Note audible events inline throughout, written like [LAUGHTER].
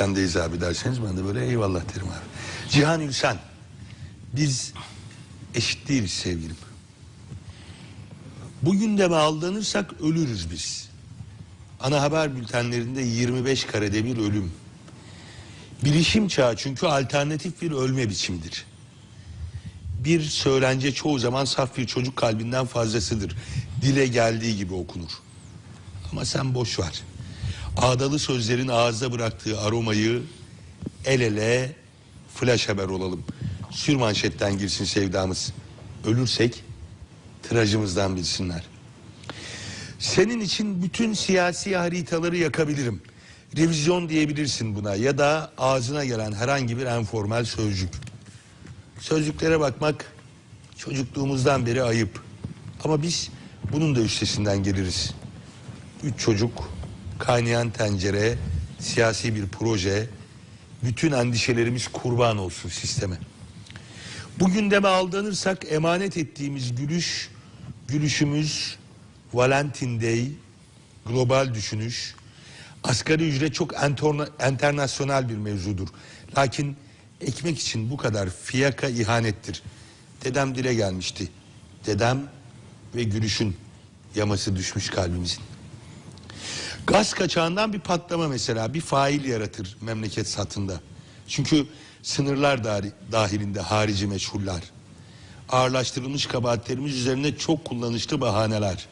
sendeyiz abi derseniz ben de böyle eyvallah derim abi. Cihan Ülsen. Biz eşit değiliz sevgilim. Bugün de mi aldanırsak ölürüz biz. Ana haber bültenlerinde 25 karede bir ölüm. Bilişim çağı çünkü alternatif bir ölme biçimidir. Bir söylence çoğu zaman saf bir çocuk kalbinden fazlasıdır. Dile geldiği gibi okunur. Ama sen boş ver. Ağdalı sözlerin ağızda bıraktığı aromayı el ele flash haber olalım. Sür manşetten girsin sevdamız. Ölürsek tirajımızdan bilsinler. Senin için bütün siyasi haritaları yakabilirim. Revizyon diyebilirsin buna ya da ağzına gelen herhangi bir enformal sözcük. Sözcüklere bakmak çocukluğumuzdan beri ayıp. Ama biz bunun da üstesinden geliriz. Üç çocuk, kaynayan tencere, siyasi bir proje, bütün endişelerimiz kurban olsun sisteme. Bugün de mi aldanırsak emanet ettiğimiz gülüş, gülüşümüz, Valentin Day, global düşünüş, asgari ücret çok enternasyonel bir mevzudur. Lakin ekmek için bu kadar fiyaka ihanettir. Dedem dile gelmişti. Dedem ve gülüşün yaması düşmüş kalbimizin. Gaz kaçağından bir patlama mesela bir fail yaratır memleket satında. Çünkü sınırlar dahi- dahilinde harici meçhuller. Ağırlaştırılmış kabahatlerimiz üzerine çok kullanışlı bahaneler.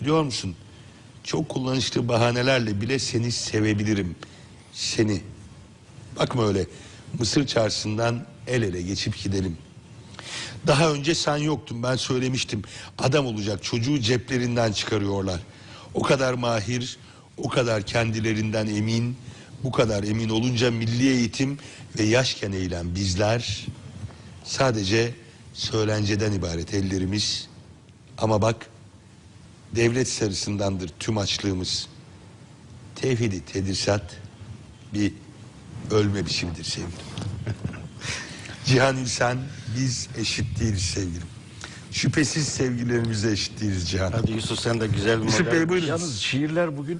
Biliyor musun? Çok kullanışlı bahanelerle bile seni sevebilirim. Seni. Bakma öyle Mısır çarşısından el ele geçip gidelim. Daha önce sen yoktun ben söylemiştim. Adam olacak çocuğu ceplerinden çıkarıyorlar. O kadar mahir, o kadar kendilerinden emin, bu kadar emin olunca milli eğitim ve yaşken eğilen bizler sadece söylenceden ibaret ellerimiz. Ama bak devlet sarısındandır tüm açlığımız. Tevhidi tedrisat bir ölme biçimidir sevgilim. [LAUGHS] Cihan İlsen biz eşit değiliz sevgilim. Şüphesiz sevgilerimize eşit değiliz Cihan. Hadi Yusuf sen de güzel bir Yusuf model. Bey buyurun. Yalnız şiirler bugün